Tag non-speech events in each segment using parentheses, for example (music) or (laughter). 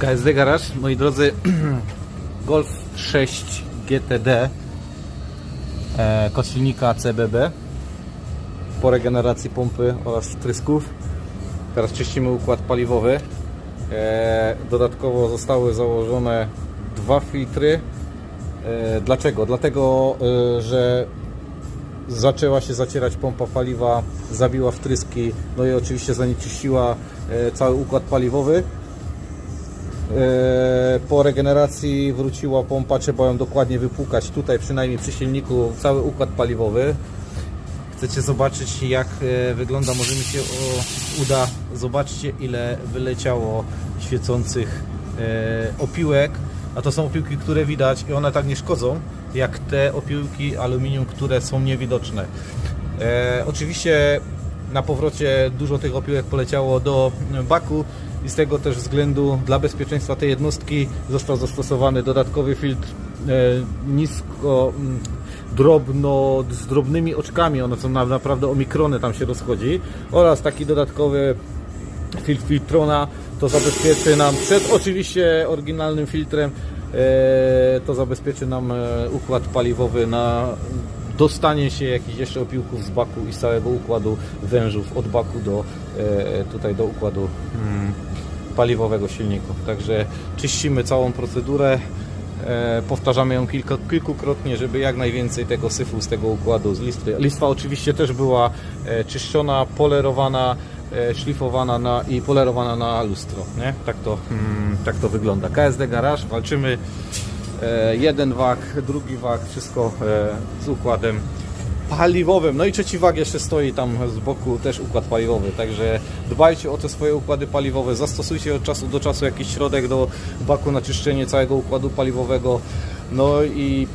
KSD Garage, moi drodzy, (clears throat) Golf 6 GTD e, kosilnika CBB po regeneracji pompy oraz wtrysków. Teraz czyścimy układ paliwowy. E, dodatkowo zostały założone dwa filtry. E, dlaczego? Dlatego, e, że zaczęła się zacierać pompa paliwa, zabiła wtryski, no i oczywiście zanieczyściła e, cały układ paliwowy. E, Po regeneracji wróciła pompa, trzeba ją dokładnie wypłukać. Tutaj przynajmniej przy silniku cały układ paliwowy. Chcecie zobaczyć jak e, wygląda, może mi się uda. Zobaczcie ile wyleciało świecących e, opiłek. A to są opiłki, które widać i one tak nie szkodzą, jak te opiłki aluminium, które są niewidoczne. Oczywiście na powrocie dużo tych opiłek poleciało do baku i z tego też względu dla bezpieczeństwa tej jednostki został zastosowany dodatkowy filtr e, nisko, mm, drobno, z drobnymi oczkami, one są na, naprawdę o mikrony tam się rozchodzi. Oraz taki dodatkowy filtr Filtrona to zabezpieczy nam przed oczywiście oryginalnym filtrem e, to zabezpieczy nam e, układ paliwowy na dostanie się jakichś jeszcze opiłków z baku i z całego układu wężów od baku do e, tutaj do układu mm, paliwowego silniku. Także czyścimy całą procedurę. E, powtarzamy ją kilka, kilkukrotnie, żeby jak najwięcej tego syfu z tego układu z listwy. Listwa oczywiście też była e, czyszczona, polerowana, szlifowana na, i polerowana na lustro. Nie? Tak, to, mm, tak to wygląda. KSD Garage, walczymy. E, jeden wag, drugi wag, wszystko e, z układem paliwowym. No i trzeci wag jeszcze stoi tam z boku, też układ paliwowy. Także dbajcie o te swoje układy paliwowe. Zastosujcie od czasu do czasu jakiś środek do baku na czyszczenie całego układu paliwowego. No i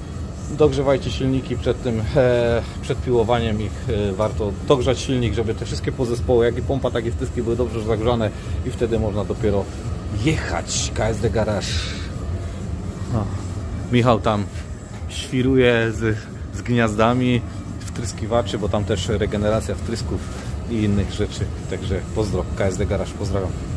dogrzewajcie silniki przed tym, e, przed piłowaniem ich. Warto dogrzać silnik, żeby te wszystkie pozespoły, jak i pompa, tak i wtyski były dobrze zagrzane i wtedy można dopiero jechać. KSD Garage. O, Michał tam świruje z, z gniazdami wtryskiwaczy, bo tam też regeneracja wtrysków i innych rzeczy. Także pozdro, KSD Garage, pozdrawiam.